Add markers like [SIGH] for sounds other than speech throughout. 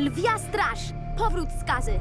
Lwia straż! Powrót skazy!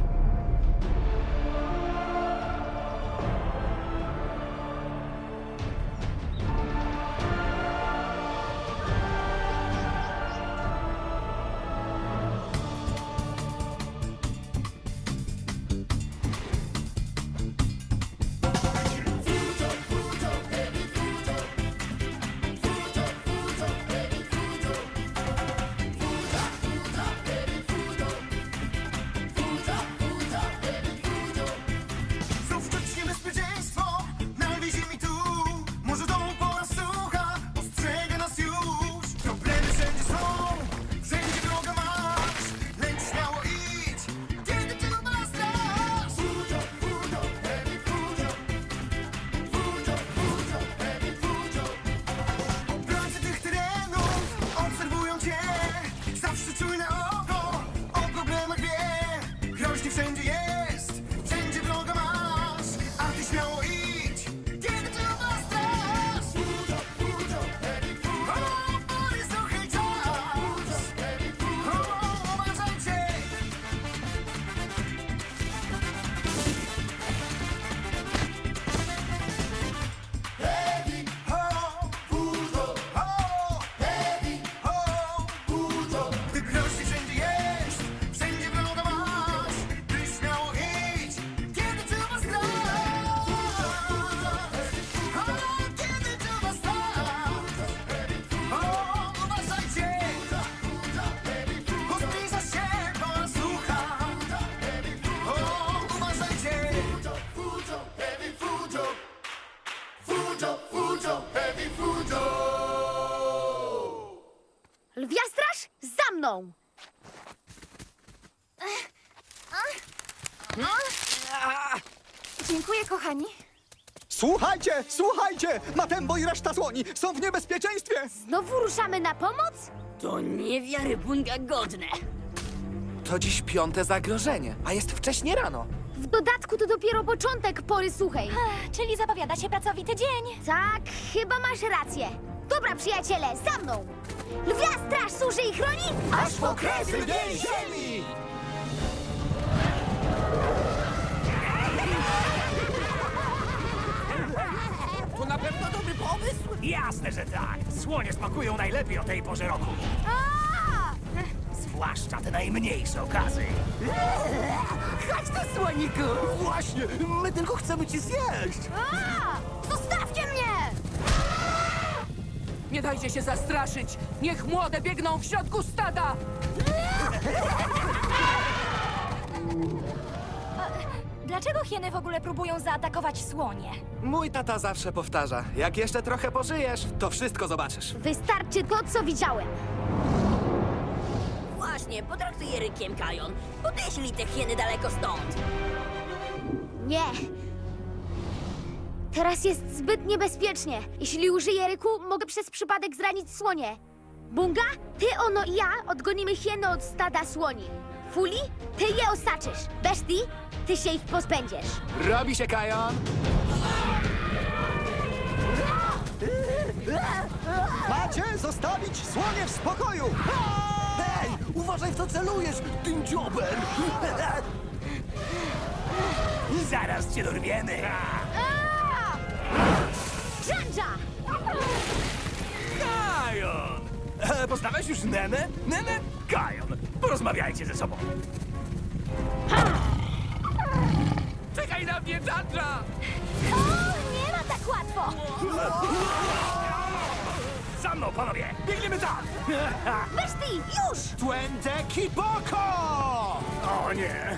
Fujo, fujo, heavy fujo. Lwia straż za mną! Dziękuję, kochani. Słuchajcie, słuchajcie! Matembo i reszta słoni są w niebezpieczeństwie! Znowu ruszamy na pomoc? To niewiarybunga godne. To dziś piąte zagrożenie, a jest wcześnie rano. W dodatku to dopiero początek pory suchej. Czyli zapowiada się pracowity dzień. Tak, chyba masz rację. Dobra, przyjaciele, za mną! Lwia straż służy i chroni, aż po kresy Jej ziemi! [LAUGHS] To na pewno dobry pomysł. Jasne, że tak. Słonie smakują najlepiej o tej porze roku. Zwłaszcza te najmniejsze okazy. [LAUGHS] Chodź tu, słoniku! Właśnie, my tylko chcemy ci zjeść. Zostawcie mnie! Nie dajcie się zastraszyć! Niech młode biegną w środku stada! Dlaczego hieny w ogóle próbują zaatakować słonie? Mój tata zawsze powtarza, jak jeszcze trochę pożyjesz, to wszystko zobaczysz. Wystarczy to, co widziałem. Właśnie, potraktuj je rykiem, Kajon. Podeślij te hieny daleko stąd. Nie. Teraz jest zbyt niebezpiecznie. Jeśli użyję ryku, mogę przez przypadek zranić słonie. Bunga, ty, ono i ja odgonimy hieny od stada słoni. Fuli, ty je osaczysz. Beszti, ty się ich pozbędziesz. Robi się, Kajon! Macie zostawić słonie w spokoju! Uważaj w co celujesz, tym dziobem! Zaraz cię dorwiemy. Żandża! Kajon! E, Poznałeś już Nenę? Nenę? Kajon. Porozmawiajcie ze sobą. Czekaj na mnie, Chandra! O, nie ma tak łatwo! [LAUGHS] Za mną, panowie! Biegniemy tam! Beszti, już! Twente Kiboko! O nie!